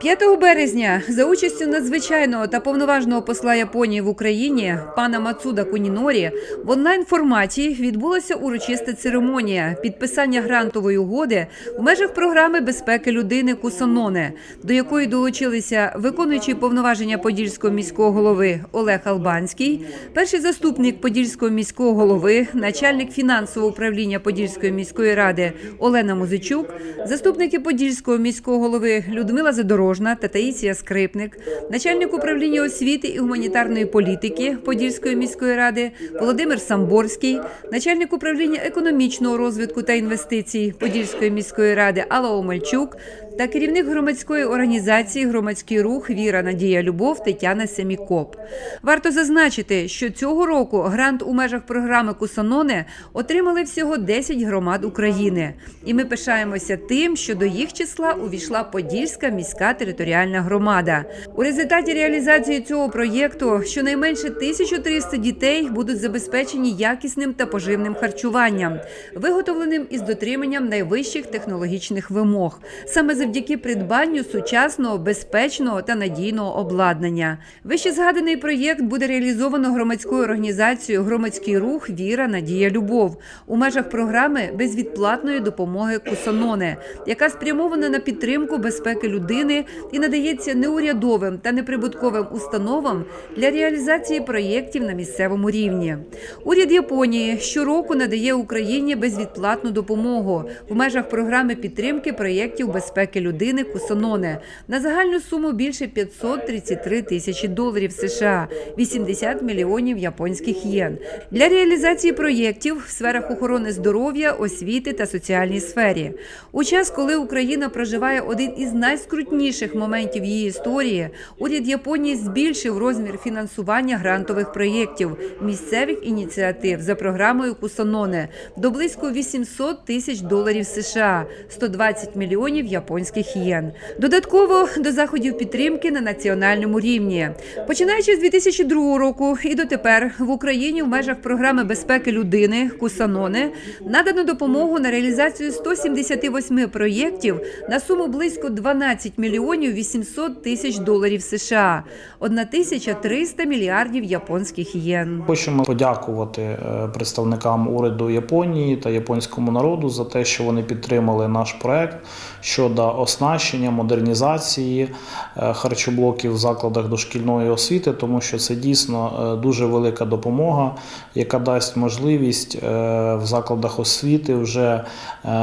5 березня за участю надзвичайного та повноважного посла Японії в Україні пана Мацуда Кунінорі в онлайн форматі відбулася урочиста церемонія підписання грантової угоди в межах програми безпеки людини Кусаноне, до якої долучилися виконуючий повноваження Подільського міського голови Олег Албанський, перший заступник Подільського міського голови, начальник фінансового управління Подільської міської ради Олена Музичук, заступники Подільського міського голови Людмила Задорожна та Таїція Скрипник, начальник управління освіти і гуманітарної політики Подільської міської ради Володимир Самборський, начальник управління економічного розвитку та інвестицій Подільської міської ради Алла Омельчук та керівник громадської організації Громадський рух Віра Надія Любов Тетяна Семікоп. Варто зазначити, що цього року грант у межах програми Кусаноне отримали всього 10 громад України, і ми пишаємося тим, що до їх числа увійшла Подільська міська територіальна громада. У результаті реалізації цього проєкту щонайменше 1300 дітей будуть забезпечені якісним та поживним харчуванням, виготовленим із дотриманням найвищих технологічних вимог, саме завдяки придбанню сучасного, безпечного та надійного обладнання. Вище згаданий проєкт буде реалізовано громадською організацією Громадський рух Віра, Надія, Любов у межах програми безвідплатної допомоги Кусаноне, яка спрямована на підтримку безпеки людини і надається неурядовим та неприбутковим установам для реалізації проєктів на місцевому рівні. Уряд Японії щороку надає Україні безвідплатну допомогу в межах програми підтримки проєктів безпеки людини Кусаноне на загальну суму більше 533 тисячі доларів США, 80 мільйонів японських єн для реалізації проєктів в сферах охорони здоров'я, освіти та соціальній сфері. У час, коли Україна проживає один із найскрутніших моментів її історії, уряд Японії збільшив розмір фінансування грантових проєктів місцевих ініціатив за програмою Кусаноне до близько 800 тисяч доларів США, 120 мільйонів японських єн. Додатково до заходів підтримки на національному рівні. Починаючи з 2002 року і дотепер в Україні в межах програми безпеки людини Кусаноне надано допомогу на реалізацію 178 проєктів на суму близько 12 мільйонів 800 тисяч доларів США, 1300 мільярдів японських єн. Хочемо подякувати е, представникам уряду Японії та японському народу за те, що вони підтримали наш проект щодо оснащення, модернізації е, харчоблоків в закладах дошкільної освіти, тому що це дійсно е, дуже велика допомога, яка дасть можливість е, в закладах освіти вже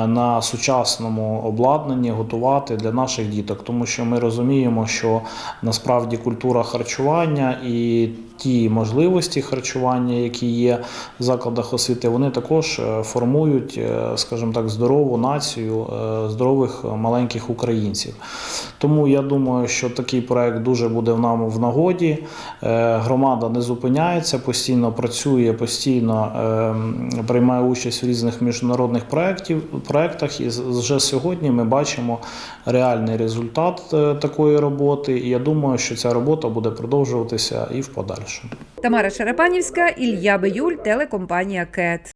на сучасному обладнанні готувати для наших діток, тому що ми розуміємо, що насправді культура харчування і ті можливості харчування, які є в закладах освіти, вони також е, формують, е, скажімо так, здорову націю е, здорових маленьких українців. Тому я думаю, що такий проект дуже буде в нам в нагоді. Громада не зупиняється, постійно працює, постійно е, приймає участь в різних міжнародних проєктах. І вже сьогодні ми бачимо реальний результат такої роботи. І я думаю, що ця робота буде продовжуватися і в подальшому. Тамара Шарапанівська, Ілья Биюль, телекомпанія КЕТ.